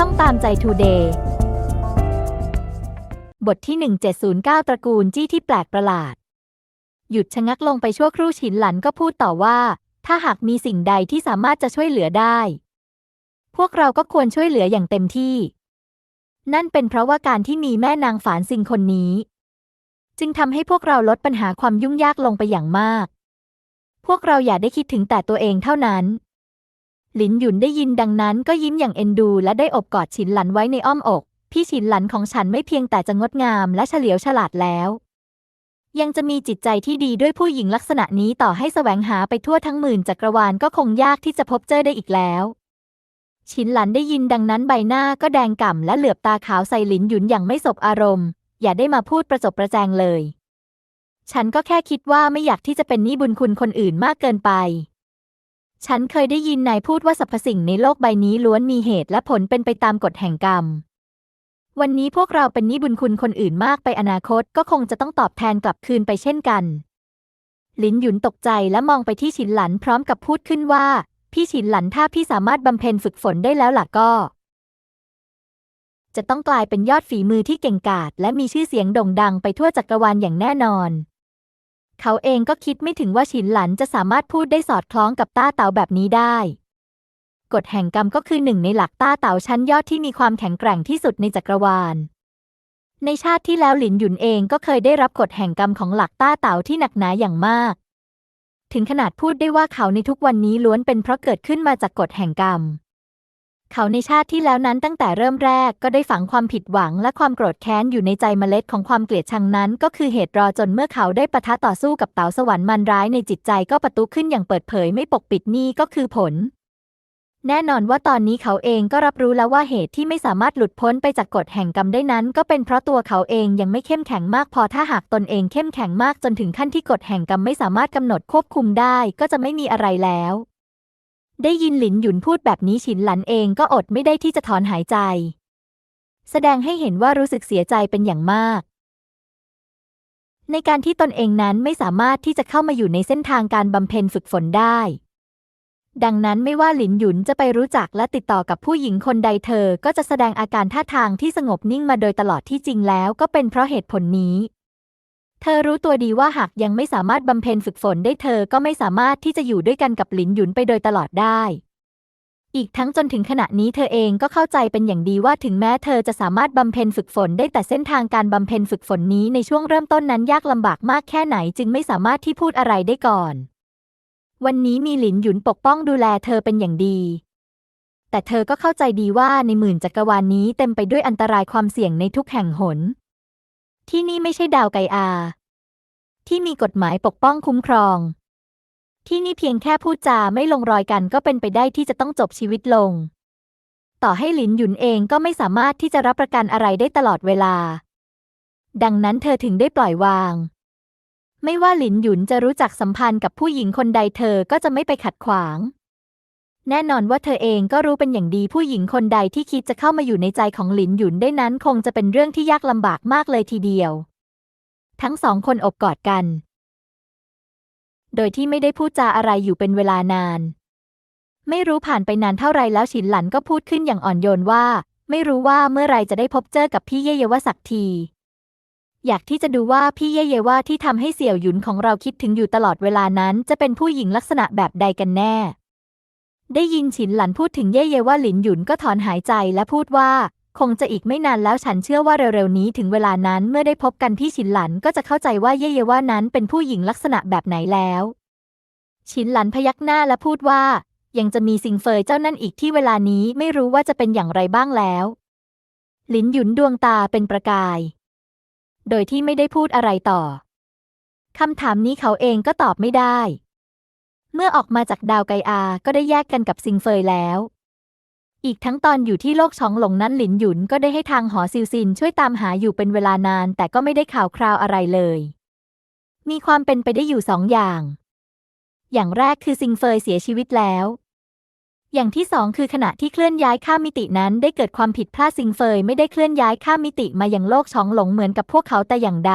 ช่องตามใจทูเดย์บทที่ 1709 ตระกูลจี้ที่แปลกประหลาด หยุดชะงักลงไปชั่วครู่ฉินหลันก็พูดต่อว่า ถ้าหากมีสิ่งใดที่สามารถจะช่วยเหลือได้ พวกเราก็ควรช่วยเหลืออย่างเต็มที่ นั่นเป็นเพราะว่าการที่มีแม่นางฝานซิงคนนี้ จึงทำให้พวกเราลดปัญหาความยุ่งยากลงไปอย่างมาก พวกเราอย่าได้คิดถึงแต่ตัวเองเท่านั้น หลินหยุนได้ยินดังนั้นก็ยิ้มอย่างเอ็นดูและได้อบกอดฉินหลันไว้ในอ้อมอก พี่ฉินหลันของฉันไม่เพียงแต่จะงดงามและเฉลียวฉลาดแล้ว ยังจะมีจิตใจที่ดีด้วยผู้หญิงลักษณะนี้ต่อให้แสวงหาไปทั่วทั้งหมื่นจักรวาลก็คงยากที่จะพบเจอได้อีกแล้วฉินหลันได้ยินดังนั้นใบหน้าก็แดงก่ำและเหลือบตาขาวใส่หลินหยุนอย่างไม่สบอารมณ์ อย่าได้มาพูดประจบประแจงเลย ฉันก็แค่คิดว่าไม่อยากที่จะเป็นหนี้บุญคุณคนอื่นมากเกินไป ฉันเคยได้ยินนายพูดว่าสรรพสิ่งในโลกใบนี้ล้วนมีเหตุและผลเป็นไปตามกฎแห่งกรรม วันนี้พวกเราเป็นหนี้บุญคุณคนอื่นมากไปอนาคตก็คงจะต้องตอบแทนกลับคืนไปเช่นกัน ลินหยุนตกใจและมองไปที่ฉินหลันพร้อมกับพูดขึ้นว่า พี่ฉินหลันถ้าพี่สามารถบำเพ็ญฝึกฝนได้แล้วล่ะก็ จะต้องกลายเป็นยอดฝีมือที่เก่งกาจและมีชื่อเสียงโด่งดังไปทั่วจักรวาลอย่างแน่นอน เขาเองก็คิดไม่ถึงว่าฉินหลันจะสามารถพูดได้สอดคล้องกับต้าเต๋าแบบนี้ได้ กฎแห่งกรรมก็คือหนึ่งในหลักต้าเต๋าชั้นยอดที่มีความแข็งแกร่งที่สุดในจักรวาล ในชาติที่แล้วหลินหยุนเองก็เคยได้รับกฎแห่งกรรมของหลักต้าเต๋าที่หนักหนาอย่างมาก ถึงขนาดพูดได้ว่าเขาในทุกวันนี้ล้วนเป็นเพราะเกิดขึ้นมาจากกฎแห่งกรรม เขาในชาติที่แล้วนั้นตั้งแต่เริ่มแรกก็ได้ฝังความผิดหวังและความโกรธแค้นอยู่ในใจเมล็ดของความเกลียดชังนั้น ก็คือเหตุรอจนเมื่อเขาได้ปะทะต่อสู้กับเต๋าสวรรค์มันร้ายในจิตใจก็ประตูขึ้นอย่างเปิดเผยไม่ปกปิดนี่ก็คือผล แน่นอนว่าตอนนี้เขาเองก็รับรู้แล้วว่าเหตุที่ไม่สามารถหลุดพ้นไปจากกฎแห่งกรรมได้นั้น ก็เป็นเพราะตัวเขาเองยังไม่เข้มแข็งมากพอถ้าหากตนเองเข้มแข็งมากจนถึงขั้นที่กฎแห่งกรรมไม่สามารถกำหนดควบคุมได้ ก็จะไม่มีอะไรแล้ว ได้ยินหลินหยุนพูดแบบนี้ฉินหลันเองก็อดไม่ได้ที่จะถอนหายใจ แสดงให้เห็นว่ารู้สึกเสียใจเป็นอย่างมาก ในการที่ตนเองนั้นไม่สามารถที่จะเข้ามาอยู่ในเส้นทางการบำเพ็ญฝึกฝนได้ ดังนั้นไม่ว่าหลินหยุนจะไปรู้จักและติดต่อกับผู้หญิงคนใดเธอก็จะแสดงอาการท่าทางที่สงบนิ่งมาโดยตลอดที่จริงแล้วก็เป็นเพราะเหตุผลนี้ ธอรู้ตัวดีว่าหากยังไม่สามารถบำเพ็ญฝึกฝนได้เธอก็ไม่สามารถที่จะอยู่ด้วยกันกับหลินหยุนไปโดยตลอดได้ อีกทั้งจนถึงขณะนี้เธอเองก็เข้าใจเป็นอย่างดีว่าถึงแม้เธอจะสามารถบำเพ็ญฝึกฝนได้แต่เส้นทางการบำเพ็ญฝึกฝนนี้ในช่วงเริ่มต้นนั้นยากลำบากมากแค่ไหนจึงไม่สามารถที่พูดอะไรได้ก่อน วันนี้มีหลินหยุนปกป้องดูแลเธอเป็นอย่างดี แต่เธอก็เข้าใจดีว่าในหมื่นจักรวาลนนี้เต็มไปด้วยอันตรายความเสี่ยงในทุกแห่งหน ที่นี่ไม่ใช่ดาวไกอา ที่มีกฎหมายปกป้องคุ้มครอง ที่นี่เพียงแค่พูดจาไม่ลงรอยกันก็เป็นไปได้ที่จะต้องจบชีวิตลง ต่อให้หลินหยุนเองก็ไม่สามารถที่จะรับประกันอะไรได้ตลอดเวลา ดังนั้นเธอถึงได้ปล่อยวาง ไม่ว่าหลินหยุนจะรู้จักสัมพันธ์กับผู้หญิงคนใดเธอก็จะไม่ไปขัดขวาง แน่นอนว่าเธอเองก็รู้เป็นอย่างดีผู้หญิงคนใดที่คิดจะเข้ามาอยู่ในใจของหลินหยุนได้นั้นคงจะเป็นเรื่องที่ยากลำบากมากเลยทีเดียว ทั้งสองคนอบกอดกัน โดยที่ไม่ได้พูดจาอะไรอยู่เป็นเวลานาน ไม่รู้ผ่านไปนานเท่าไรแล้วฉินหลันก็พูดขึ้นอย่างอ่อนโยนว่า ไม่รู้ว่าเมื่อไรจะได้พบเจอกับพี่เย่เยวะสักที อยากที่จะดูว่าพี่เย่เยวะที่ทำให้เสี่ยวหยุนของเราคิดถึงอยู่ตลอดเวลานั้น จะเป็นผู้หญิงลักษณะแบบใดกันแน่ ได้ยินฉินหลันพูดถึงเย่เยวะหลินหยุนก็ถอนหายใจและพูดว่า คงจะอีกไม่นานแล้วฉันเชื่อว่าเร็วๆนี้ถึงเวลานั้นเมื่อได้พบกันพี่ฉินหลันก็จะเข้าใจว่าเย่เยว่านั้นเป็นผู้หญิงลักษณะแบบไหนแล้ว ฉินหลันพยักหน้าและพูดว่า ยังจะมีซิงเฟยเจ้านั่นอีกที่เวลานี้ไม่รู้ว่าจะเป็นอย่างไรบ้างแล้วหลินหยุนดวงตาเป็นประกาย โดยที่ไม่ได้พูดอะไรต่อคำถามนี้เขาเองก็ตอบไม่ได้ เมื่อออกมาจากดาวไกอา ก็ได้แยกกันกับซิงเฟยแล้ว อีกทั้งตอนอยู่ที่โลกชองหลงนั้นหลินหยุนก็ได้ให้ทางหอซิวซินช่วยตามหาอยู่เป็นเวลานาน แต่ก็ไม่ได้ข่าวคราวอะไรเลย มีความเป็นไปได้อยู่สองอย่าง อย่างแรกคือซิงเฟยเสียชีวิตแล้วอย่างที่สองคือขณะที่เคลื่อนย้ายข้ามมิตินั้นได้เกิดความผิดพลาดซิงเฟยไม่ได้เคลื่อนย้ายข้ามมิติมาอยังโลกชองหลงเหมือนกับพวกเขาแต่อย่างใด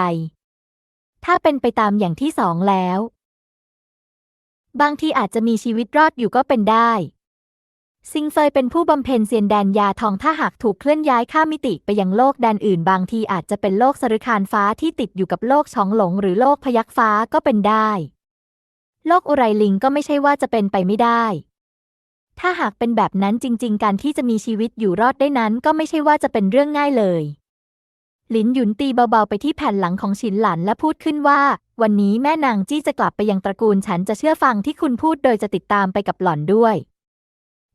ถ้าเป็นไปตามอย่างที่สองแล้ว บางทีอาจจะมีชีวิตรอดอยู่ก็เป็นได้ ซิงเฟยเป็นผู้บำเพ็ญเซียนแดนยาทองถ้าหากถูกเคลื่อนย้ายข้ามมิติไปยังโลกแดนอื่น บางทีอาจจะเป็นโลกสฤคานฟ้าที่ติดอยู่กับโลกช้องหลง หรือโลกพยักฟ้าก็เป็นได้ โลกอุไรลิงก็ไม่ใช่ว่าจะเป็นไปไม่ได้ ถ้าหากเป็นแบบนั้นจริง ๆ การที่จะมีชีวิตอยู่รอดได้นั้นก็ไม่ใช่ว่าจะเป็นเรื่องง่ายเลยหลินหยุนตีเบาๆไปที่แผ่นหลังของฉินหลันและพูดขึ้นว่า วันนี้แม่นางจี้จะกลับไปยังตระกูลฉันจะเชื่อฟังที่คุณพูดโดยจะติดตามไปกับหล่อนด้วย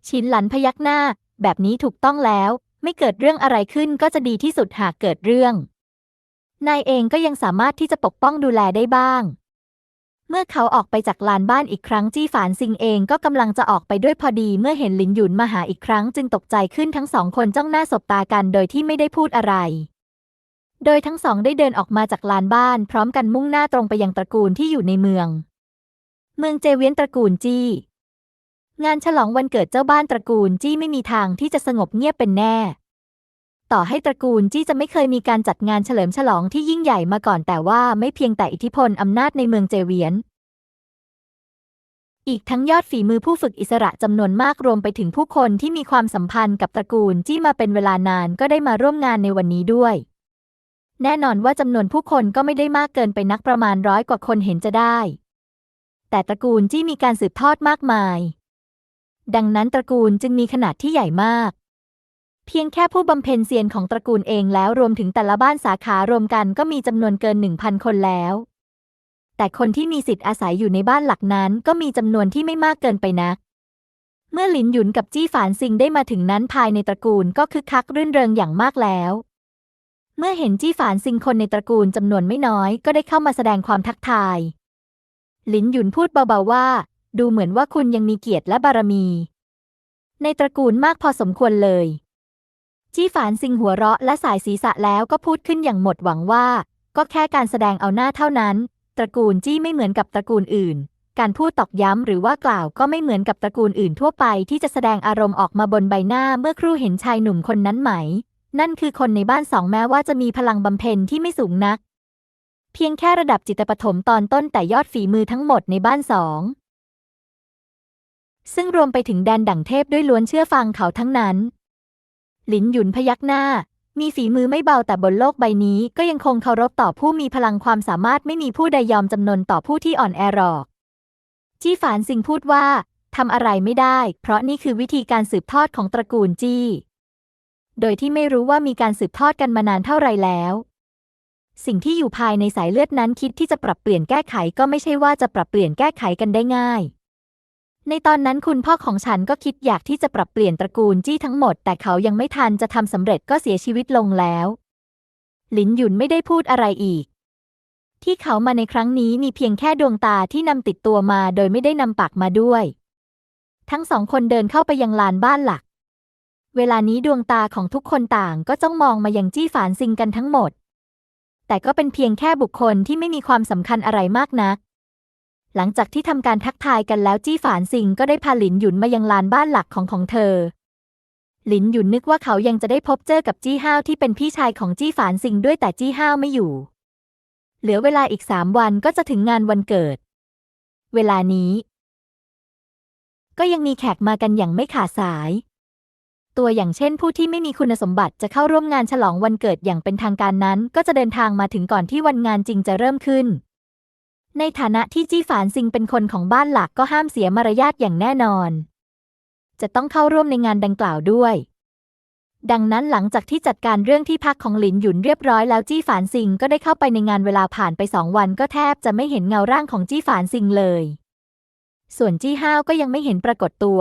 ฉินหลันพยักหน้า แบบนี้ถูกต้องแล้ว ไม่เกิดเรื่องอะไรขึ้นก็จะดีที่สุดหากเกิดเรื่อง นายเองก็ยังสามารถที่จะปกป้องดูแลได้บ้าง เมื่อเขาออกไปจากลานบ้านอีกครั้งจี้ฝานซิงเองก็กำลังจะออกไปด้วยพอดีเมื่อเห็นหลินหยุนมาหาอีกครั้งจึงตกใจขึ้นทั้งสองคนจ้องหน้าสบตากันโดยที่ไม่ได้พูดอะไร โดยทั้งสองได้เดินออกมาจากลานบ้านพร้อมกันมุ่งหน้าตรงไปยังตระกูลที่อยู่ในเมือง เมืองเจเวียนตระกูลจี้ งานฉลองวันเกิดเจ้าบ้านตระกูลจี้ไม่มีทางที่จะสงบเงียบเป็นแน่ ต่อให้ตระกูลจี้จะไม่เคยมีการจัดงานเฉลิมฉลองที่ยิ่งใหญ่มาก่อนแต่ว่าไม่เพียงแต่อิทธิพลอำนาจในเมืองเจเวียน อีกทั้งยอดฝีมือผู้ฝึกอิสระจำนวนมากรวมไปถึงผู้คนที่มีความสัมพันธ์กับตระกูลจี้มาเป็นเวลานานก็ได้มาร่วมงานในวันนี้ด้วย แน่นอนว่าจำนวนผู้คนก็ไม่ได้มากเกินไปนักประมาณร้อยกว่าคนเห็นจะได้ แต่ตระกูลจี้มีการสืบทอดมากมาย ดังนั้นตระกูลจึงมีขนาดที่ใหญ่มาก เพียงแค่ผู้บำเพ็ญเซียนของตระกูลเองแล้วรวมถึงแต่ละบ้านสาขารวมกันก็มีจำนวนเกินหนึ่งพันคนแล้ว แต่คนที่มีสิทธิ์อาศัยอยู่ในบ้านหลักนั้นก็มีจำนวนที่ไม่มากเกินไปนัก เมื่อหลินหยุนกับจี้ฝานซิงได้มาถึงนั้นภายในตระกูลก็คึกคักรื่นเริงอย่างมากแล้ว เมื่อเห็นจี้ฝานซิงคนในตระกูลจำนวนไม่น้อยก็ได้เข้ามาแสดงความทักทาย หลินหยุนพูดเบาๆว่า ดูเหมือนว่าคุณยังมีเกียรติและบารมี ในตระกูลมากพอสมควรเลย จี้ฝานซิงหัวเราะและสายศีรษะแล้วก็พูดขึ้นอย่างหมดหวังว่า ก็แค่การแสดงเอาหน้าเท่านั้น ตระกูลจี้ไม่เหมือนกับตระกูลอื่น การพูดตอกย้ำหรือว่ากล่าวก็ไม่เหมือนกับตระกูลอื่นทั่วไปที่จะแสดงอารมณ์ออกมาบนใบหน้าเมื่อครู่เห็นชายหนุ่มคนนั้นไหม นั่นคือคนในบ้านสองแม้ว่าจะมีพลังบำเพ็ญที่ไม่สูงนัก เพียงแค่ระดับจิตปฐมตอนต้นแต่ยอดฝีมือทั้งหมดในบ้านสอง ซึ่งรวมไปถึงแดนดั่งเทพด้วยล้วนเชื่อฟังเขาทั้งนั้น หลินหยุนพยักหน้า มีฝีมือไม่เบาแต่บนโลกใบนี้ก็ยังคงเคารพต่อผู้มีพลังความสามารถไม่มีผู้ใดยอมจำนนต่อผู้ที่อ่อนแอหรอก จี้ฝานซิงพูดว่าทำอะไรไม่ได้ เพราะนี่คือวิธีการสืบทอดของตระกูลจี้ โดยที่ไม่รู้ว่ามีการสืบทอดกันมานานเท่าไรแล้ว สิ่งที่อยู่ภายในสายเลือดนั้นคิดที่จะปรับเปลี่ยนแก้ไขก็ไม่ใช่ว่าจะปรับเปลี่ยนแก้ไขกันได้ง่าย ในตอนนั้นคุณพ่อของฉันก็คิดอยากที่จะปรับเปลี่ยนตระกูลจี้ทั้งหมด แต่เขายังไม่ทันจะทำสำเร็จก็เสียชีวิตลงแล้วหลินหยุนไม่ได้พูดอะไรอีก ที่เขามาในครั้งนี้มีเพียงแค่ดวงตาที่นำติดตัวมาโดยไม่ได้นำปากมาด้วย ทั้งสองคนเดินเข้าไปยังลานบ้านหลัก เวลานี้ดวงตาของทุกคนต่างก็จ้องมองมายังจี้ฝานซิงกันทั้งหมด แต่ก็เป็นเพียงแค่บุคคลที่ไม่มีความสำคัญอะไรมากนัก หลังจากที่ทำการทักทายกันแล้วจี้ฝานซิงก็ได้พาหลินหยุนมายังลานบ้านหลักของของเธอ หลินหยุนนึกว่าเขายังจะได้พบเจอกับจี้ห้าวที่เป็นพี่ชายของจี้ฝานซิงด้วยแต่จี้ห้าวไม่อยู่ เหลือเวลาอีกสามวันก็จะถึงงานวันเกิด เวลานี้ ก็ยังมีแขกมากันอย่างไม่ขาดสาย ตัวอย่างเช่น ผู้ที่ไม่มีคุณสมบัติจะเข้าร่วมงานฉลองวันเกิดอย่างเป็นทางการนั้น ก็จะเดินทางมาถึงก่อนที่วันงานจริงจะเริ่มขึ้น ในฐานะที่จี้ฝานซิงเป็นคนของบ้านหลักก็ห้ามเสียมารยาทอย่างแน่นอน จะต้องเข้าร่วมในงานดังกล่าวด้วย ดังนั้นหลังจากที่จัดการเรื่องที่พักของหลินหยุนเรียบร้อยแล้วจี้ฝานซิงก็ได้เข้าไปในงานเวลาผ่านไปสองวันก็แทบจะไม่เห็นเงาร่างของจี้ฝานซิงเลย ส่วนจี้ห้าวก็ยังไม่เห็นปรากฏตัว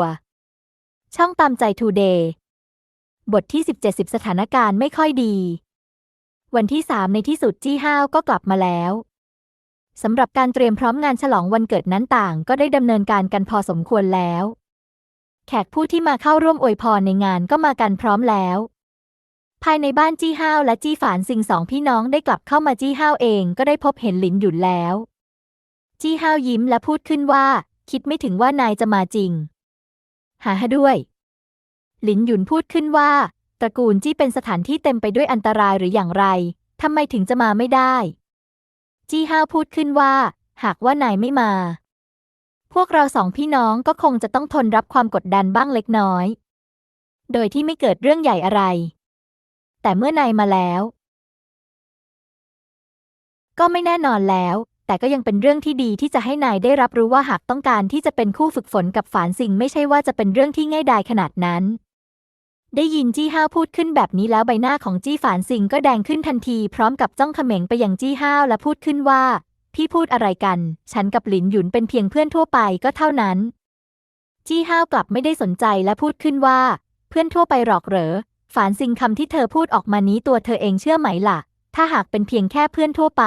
ช่องตามใจทูเดย์ บทที่ 17 10 สถานการณ์ไม่ค่อยดี วันที่ 3 ในที่สุดจี้ห้าวก็กลับมาแล้วสำหรับการเตรียมพร้อมงานฉลองวันเกิดนั้นต่าง ก็ได้ดำเนินการกันพอสมควรแล้ว แขกผู้ที่มาเข้าร่วมอวยพรในงานก็มากันพร้อมแล้ว ภายในบ้านจี้ห้าวและจี้ฝานซิงสองพี่น้องได้กลับเข้ามาจี้ห้าวเองก็ได้พบเห็นหลินหยุนแล้ว จี้ห้าวยิ้มและพูดขึ้นว่า คิดไม่ถึงว่านายจะมาจริง หาฮะด้วย หลินหยุนพูดขึ้นว่า ตระกูลจี้เป็นสถานที่เต็มไปด้วยอันตรายหรืออย่างไรทำไมถึงจะมาไม่ได้ จี้ห้าวพูดขึ้นว่า หากว่านายไม่มา พวกเราสองพี่น้องก็คงจะต้องทนรับความกดดันบ้างเล็กน้อย โดยที่ไม่เกิดเรื่องใหญ่อะไร แต่เมื่อนายมาแล้ว ก็ไม่แน่นอนแล้วแต่ก็ยังเป็นเรื่องที่ดีที่จะให้นายได้รับรู้ว่าหากต้องการที่จะเป็นคู่ฝึกฝนกับฝานสิงไม่ใช่ว่าจะเป็นเรื่องที่ง่ายดายขนาดนั้น ได้ยินจี้ห้าวพูดขึ้นแบบนี้แล้วใบหน้าของจี้ฝานสิงก็แดงขึ้นทันที พร้อมกับจ้องเขม็งไปยังจี้ห้าวและพูดขึ้นว่า พี่พูดอะไรกัน ฉันกับหลินหยุนเป็นเพียงเพื่อนทั่วไปก็เท่านั้น จี้ห้าวกลับไม่ได้สนใจและพูดขึ้นว่า เพื่อนทั่วไปหรอกเหรอ ฝานสิงคำที่เธอพูดออกมานี้ตัวเธอเองเชื่อไหมล่ะ ถ้าหากเป็นเพียงแค่เพื่อนทั่วไป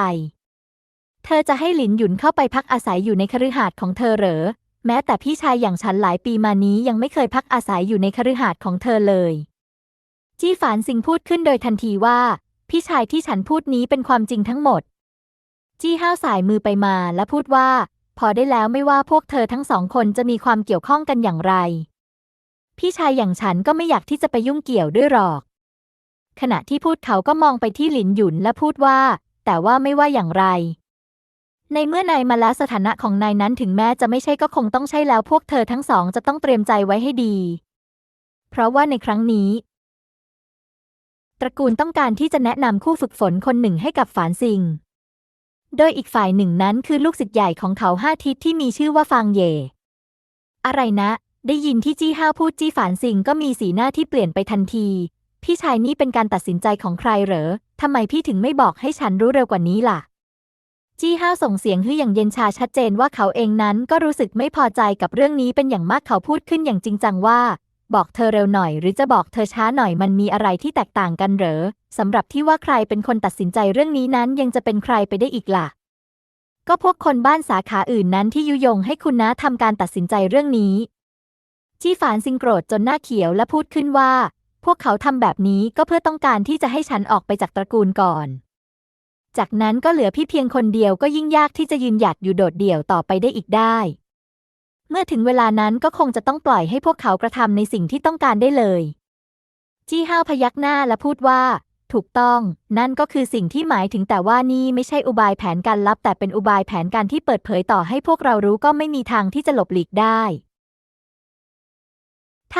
เธอจะให้หลินหยุนเข้าไปพักอาศัยอยู่ในคฤหาสน์ของเธอเหรอ แม้แต่พี่ชายอย่างฉันหลายปีมานี้ยังไม่เคยพักอาศัยอยู่ในคฤหาสน์ของเธอเลย จี้ฝานสิงพูดขึ้นโดยทันทีว่า พี่ชายที่ฉันพูดนี้เป็นความจริงทั้งหมด จี้ห้าวสายมือไปมาและพูดว่า พอได้แล้วไม่ว่าพวกเธอทั้งสองคนจะมีความเกี่ยวข้องกันอย่างไร พี่ชายอย่างฉันก็ไม่อยากที่จะไปยุ่งเกี่ยวด้วยหรอก ขณะที่พูดเขาก็มองไปที่หลินหยุนและพูดว่า แต่ว่าไม่ว่าอย่างไร ในเมื่อนายมาแล้วสถานะของนายนั้นถึงแม้จะไม่ใช่ก็คงต้องใช่แล้วพวกเธอทั้งสองจะต้องเตรียมใจไว้ให้ดี เพราะว่าในครั้งนี้ ตระกูลต้องการที่จะแนะนำคู่ฝึกฝนคนหนึ่งให้กับฝานซิง โดยอีกฝ่ายหนึ่งนั้นคือลูกศิษย์ใหญ่ของเขาห้าทิศที่มีชื่อว่าฟางเย่อะไรนะ ได้ยินที่จี้ห้าพูดจี้ฝานซิงก็มีสีหน้าที่เปลี่ยนไปทันที พี่ชายนี่เป็นการตัดสินใจของใครเหรอทำไมพี่ถึงไม่บอกให้ฉันรู้เร็วกว่านี้ล่ะ จี้ห้าวส่งเสียงฮืออย่างเย็นชาชัดเจนว่าเขาเองนั้นก็รู้สึกไม่พอใจกับเรื่องนี้เป็นอย่างมากเขาพูดขึ้นอย่างจริงจังว่า บอกเธอเร็วหน่อย หรือจะบอกเธอช้าหน่อยมันมีอะไรที่แตกต่างกันเหรอสำหรับที่ว่าใครเป็นคนตัดสินใจเรื่องนี้นั้นยังจะเป็นใครไปได้อีกล่ะ ก็พวกคนบ้านสาขาอื่นนั้นที่ยุยงให้คุณน้าทำการตัดสินใจเรื่องนี้ จี้ฝานซิงโกรธจนหน้าเขียวและพูดขึ้นว่า พวกเขาทำแบบนี้ก็เพื่อต้องการที่จะให้ฉันออกไปจากตระกูลก่อน จากนั้นก็เหลือพี่เพียงคนเดียวก็ยิ่งยากที่จะยืนหยัดอยู่โดดเดี่ยวต่อไปได้อีกได้ เมื่อถึงเวลานั้นก็คงจะต้องปล่อยให้พวกเขากระทำในสิ่งที่ต้องการได้เลย จี้ห้าวพยักหน้าและพูดว่า ถูกต้อง นั่นก็คือสิ่งที่หมายถึงแต่ว่านี่ไม่ใช่อุบายแผนการลับ แต่เป็นอุบายแผนการที่เปิดเผยต่อให้พวกเรารู้ก็ไม่มีทางที่จะหลบหลีกได้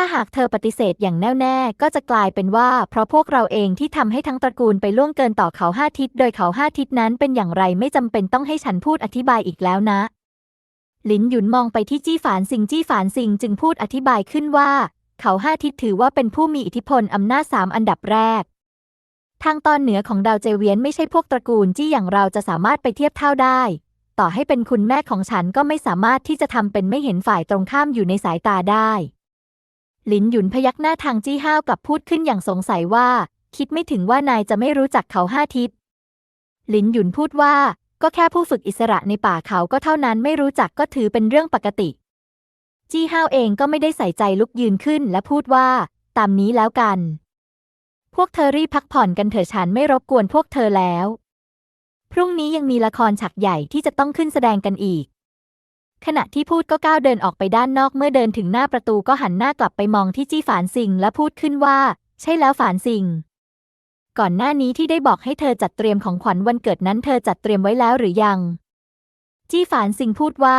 ถ้าหากเธอปฏิเสธอย่างแน่วแน่ก็จะกลายเป็นว่าเพราะพวกเราเองที่ทำให้ทั้งตระกูลไปล่วงเกินต่อเขาห้าทิศโดยเขาห้าทิศนั้นเป็นอย่างไรไม่จำเป็นต้องให้ฉันพูดอธิบายอีกแล้วนะหลินหยุนมองไปที่จี้ฝานซิงจี้ฝานซิงจึงพูดอธิบายขึ้นว่า เขาห้าทิศถือว่าเป็นผู้มีอิทธิพลอำนาจสามอันดับแรก ทางตอนเหนือของดาวเจเวียนไม่ใช่พวกตระกูลจี้อย่างเราจะสามารถไปเทียบเท่าได้ ต่อให้เป็นคุณแม่ของฉันก็ไม่สามารถที่จะทำเป็นไม่เห็นฝ่ายตรงข้ามอยู่ในสายตาได้ หลินหยุนพยักหน้าทางจี้ห้าวกลับพูดขึ้นอย่างสงสัยว่า คิดไม่ถึงว่านายจะไม่รู้จักเขาห้าทิศหลินหยุนพูดว่า ก็แค่ผู้ฝึกอิสระในป่าเขาก็เท่านั้นไม่รู้จักก็ถือเป็นเรื่องปกติ จี้ห้าวเองก็ไม่ได้ใส่ใจลุกยืนขึ้นและพูดว่า ตามนี้แล้วกัน พวกเธอรีบพักผ่อนกันเถอะฉันไม่รบกวนพวกเธอแล้ว พรุ่งนี้ยังมีละครฉากใหญ่ที่จะต้องขึ้นแสดงกันอีก ขณะที่พูดก็ก้าวเดินออกไปด้านนอกเมื่อเดินถึงหน้าประตูก็หันหน้ากลับไปมองที่จี้ฝานซิงและพูดขึ้นว่า ใช่แล้วฝานซิง ก่อนหน้านี้ที่ได้บอกให้เธอจัดเตรียมของขวัญวันเกิดนั้นเธอจัดเตรียมไว้แล้วหรือยัง จี้ฝานซิงพูดว่า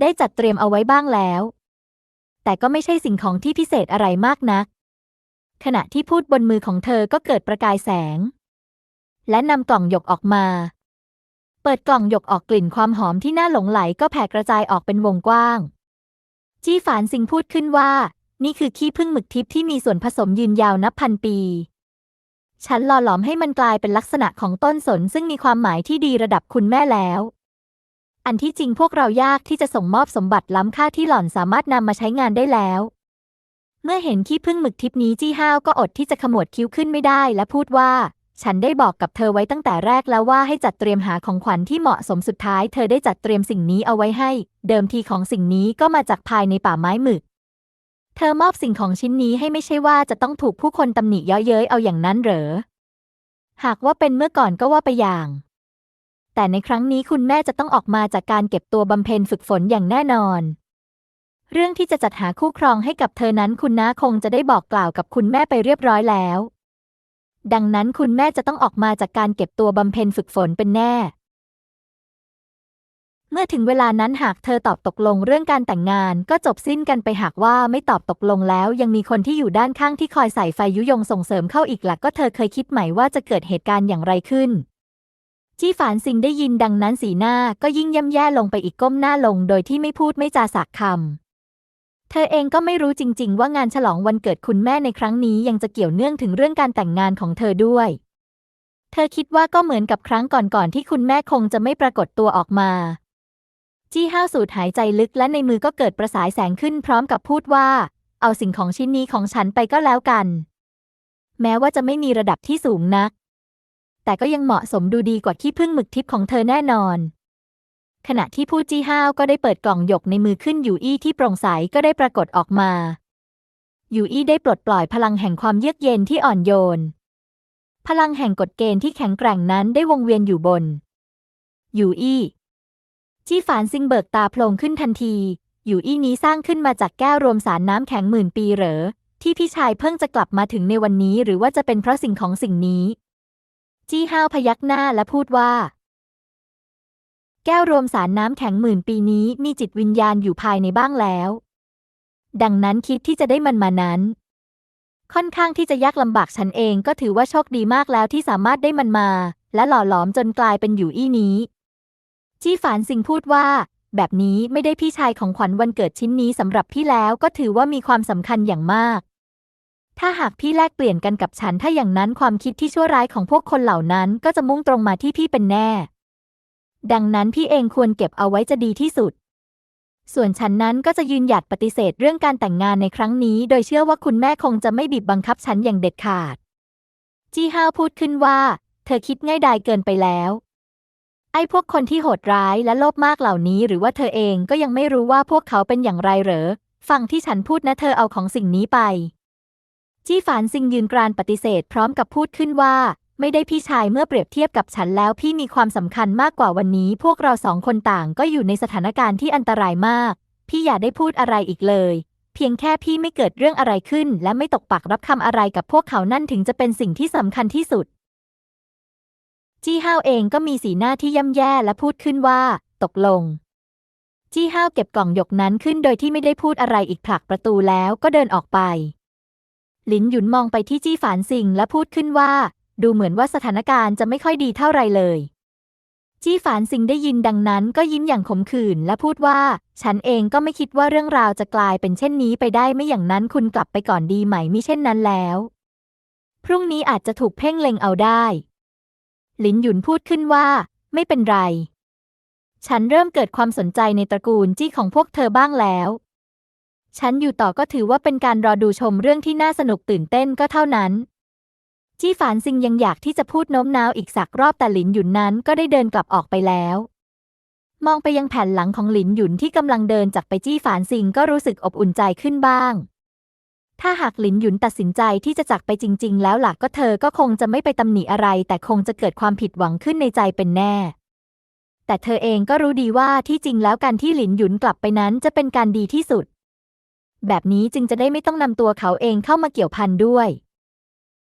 ได้จัดเตรียมเอาไว้บ้างแล้ว แต่ก็ไม่ใช่สิ่งของที่พิเศษอะไรมากนัก ขณะที่พูดบนมือของเธอก็เกิดประกายแสง และนำกล่องหยกออกมา เปิดกล่องหยกออกกลิ่นความหอมที่น่าหลงไหลก็แผ่กระจายออกเป็นวงกว้าง จี้ฝานซิงพูดขึ้นว่า นี่คือขี้ผึ้งหมึกทิพย์ที่มีส่วนผสมยืนยาวนับพันปี ฉันหล่อหลอมให้มันกลายเป็นลักษณะของต้นสนซึ่งมีความหมายที่ดีระดับคุณแม่แล้ว อันที่จริงพวกเรายากที่จะส่งมอบสมบัติล้ำค่าที่หล่อนสามารถนำมาใช้งานได้แล้ว เมื่อเห็นขี้ผึ้งหมึกทิพย์นี้จี้ห้าวก็อดที่จะขมวดคิ้วขึ้นไม่ได้และพูดว่า ฉันได้บอกกับเธอไว้ตั้งแต่แรกแล้วว่าให้จัดเตรียมหาของขวัญที่เหมาะสมสุดท้าย เธอได้จัดเตรียมสิ่งนี้เอาไว้ให้ เดิมทีของสิ่งนี้ก็มาจากภายในป่าไม้หมึก เธอมอบสิ่งของชิ้นนี้ให้ไม่ใช่ว่าจะต้องถูกผู้คนตำหนิเยาะเย้ยเอาอย่างนั้นเหรอ หากว่าเป็นเมื่อก่อนก็ว่าไปอย่าง แต่ในครั้งนี้คุณแม่จะต้องออกมาจากการเก็บตัวบำเพ็ญฝึกฝนอย่างแน่นอน เรื่องที่จะจัดหาคู่ครองให้กับเธอนั้นคุณน้าคงจะได้บอกกล่าวกับคุณแม่ไปเรียบร้อยแล้ว ดังนั้นคุณแม่จะต้องออกมาจากการเก็บตัวบำเพ็ญฝึกฝนเป็นแน่ เมื่อถึงเวลานั้นหากเธอตอบตกลงเรื่องการแต่งงานก็จบสิ้นกันไปหากว่าไม่ตอบตกลงแล้ว ยังมีคนที่อยู่ด้านข้างที่คอยใส่ไฟยุยงส่งเสริมเข้าอีกหลักก็เธอเคยคิดไหมว่าจะเกิดเหตุการณ์อย่างไรขึ้นจี้ฝานซิงได้ยินดังนั้นสีหน้าก็ยิ่งย่ำแย่ลงไปอีกก้มหน้าลงโดยที่ไม่พูดไม่จาสักคำ เธอเองก็ไม่รู้จริง ๆ ว่างานฉลองวันเกิดคุณแม่ในครั้งนี้ยังจะเกี่ยวเนื่องถึงเรื่องการแต่งงานของเธอด้วย เธอคิดว่าก็เหมือนกับครั้งก่อนๆที่คุณแม่คงจะไม่ปรากฏตัวออกมา จี้ห้าวสูดหายใจลึกและในมือก็เกิดประสายแสงขึ้นพร้อมกับพูดว่า เอาสิ่งของชิ้นนี้ของฉันไปก็แล้วกัน แม้ว่าจะไม่มีระดับที่สูงนัก แต่ก็ยังเหมาะสมดูดีกว่าขี้ผึ้งหมึกทิพย์ของเธอแน่นอน ขณะที่ผู้จี้ห้าวก็ได้เปิดกล่องหยกในมือขึ้นอยู่อี้ที่โปร่งใสก็ได้ปรากฏออกมา อยู่อี้ได้ปลดปล่อยพลังแห่งความเยือกเย็นที่อ่อนโยน พลังแห่งกฎเกณฑ์ที่แข็งแกร่งนั้นได้วงเวียนอยู่บน อยู่อี้จี้ฝานซิงเบิกตาโพลงขึ้นทันที อยู่อี้นี้สร้างขึ้นมาจากแก้วรวมสารน้ำแข็งหมื่นปีเหรอ ที่พี่ชายเพิ่งจะกลับมาถึงในวันนี้หรือว่าจะเป็นเพราะสิ่งของสิ่งนี้ จี้ห้าวพยักหน้าและพูดว่า แก้วรวมสารน้ำแข็งหมื่นปีนี้มีจิตวิญญาณอยู่ภายในบ้างแล้ว ดังนั้นคิดที่จะได้มันมานั้น ค่อนข้างที่จะยากลำบากฉันเองก็ถือว่าโชคดีมากแล้วที่สามารถได้มันมา และหล่อหลอมจนกลายเป็นอยู่อี้นี้ จี้ฝานซิงพูดว่า แบบนี้ไม่ได้พี่ชายของขวัญวันเกิดชิ้นนี้สำหรับพี่แล้วก็ถือว่ามีความสำคัญอย่างมากถ้าหากพี่แลกเปลี่ยนกันกับฉันถ้าอย่างนั้นความคิดที่ชั่วร้ายของพวกคนเหล่านั้นก็จะมุ่งตรงมาที่พี่เป็นแน่ ดังนั้นพี่เองควรเก็บเอาไว้จะดีที่สุด ส่วนฉันนั้นก็จะยืนหยัดปฏิเสธเรื่องการแต่งงานในครั้งนี้ โดยเชื่อว่าคุณแม่คงจะไม่บีบบังคับฉันอย่างเด็ดขาด จี้ห้าวพูดขึ้นว่า เธอคิดง่ายดายเกินไปแล้ว ไอ้พวกคนที่โหดร้ายและโลภมากเหล่านี้ หรือว่าเธอเองก็ยังไม่รู้ว่าพวกเขาเป็นอย่างไรเหรอ ฟังที่ฉันพูดนะเธอเอาของสิ่งนี้ไป จี้ฝานซิงยืนกรานปฏิเสธพร้อมกับพูดขึ้นว่า ไม่ได้พี่ชายเมื่อเปรียบเทียบกับฉันแล้วพี่มีความสำคัญมากกว่าวันนี้ พวกเราสองคนต่างก็อยู่ในสถานการณ์ที่อันตรายมาก พี่อย่าได้พูดอะไรอีกเลย เพียงแค่พี่ไม่เกิดเรื่องอะไรขึ้น และไม่ตกปากรับคำอะไรกับพวกเขานั่นถึงจะเป็นสิ่งที่สำคัญที่สุด จี้ห้าวเองก็มีสีหน้าที่ย่ำแย่และพูดขึ้นว่า ตกลง จี้ห้าวเก็บกล่องหยกนั้นขึ้นโดยที่ไม่ได้พูดอะไรอีกผลักประตูแล้วก็เดินออกไปหลินหยุนมองไปที่จี้ฝานซิงและพูดขึ้นว่า ดูเหมือนว่าสถานการณ์จะไม่ค่อยดีเท่าไรเลย จี้ฝานซิงได้ยินดังนั้นก็ยิ้มอย่างขมขื่นและพูดว่า ฉันเองก็ไม่คิดว่าเรื่องราวจะกลายเป็นเช่นนี้ไปได้ไม่อย่างนั้นคุณกลับไปก่อนดีไหมมิเช่นนั้นแล้ว พรุ่งนี้อาจจะถูกเพ่งเล็งเอาได้ หลินหยุนพูดขึ้นว่า ไม่เป็นไร ฉันเริ่มเกิดความสนใจในตระกูลจี้ของพวกเธอบ้างแล้วฉันอยู่ต่อก็ถือว่าเป็นการรอดูชมเรื่องที่น่าสนุกตื่นเต้นก็เท่านั้น จี้ฝานซิงยังอยากที่จะพูดโน้มน้าวอีกสักรอบแต่หลินหยุนนั้นก็ได้เดินกลับออกไปแล้ว มองไปยังแผ่นหลังของหลินหยุนที่กำลังเดินจากไปจี้ฝานซิงก็รู้สึกอบอุ่นใจขึ้นบ้าง ถ้าหากหลินหยุนตัดสินใจที่จะจากไปจริง ๆ แล้วหลักก็เธอก็คงจะไม่ไปตำหนิอะไร แต่คงจะเกิดความผิดหวังขึ้นในใจเป็นแน่ แต่เธอเองก็รู้ดีว่าที่จริงแล้วการที่หลินหยุนกลับไปนั้นจะเป็นการดีที่สุด แบบนี้จึงจะได้ไม่ต้องนำตัวเขาเองเข้ามาเกี่ยวพันด้วย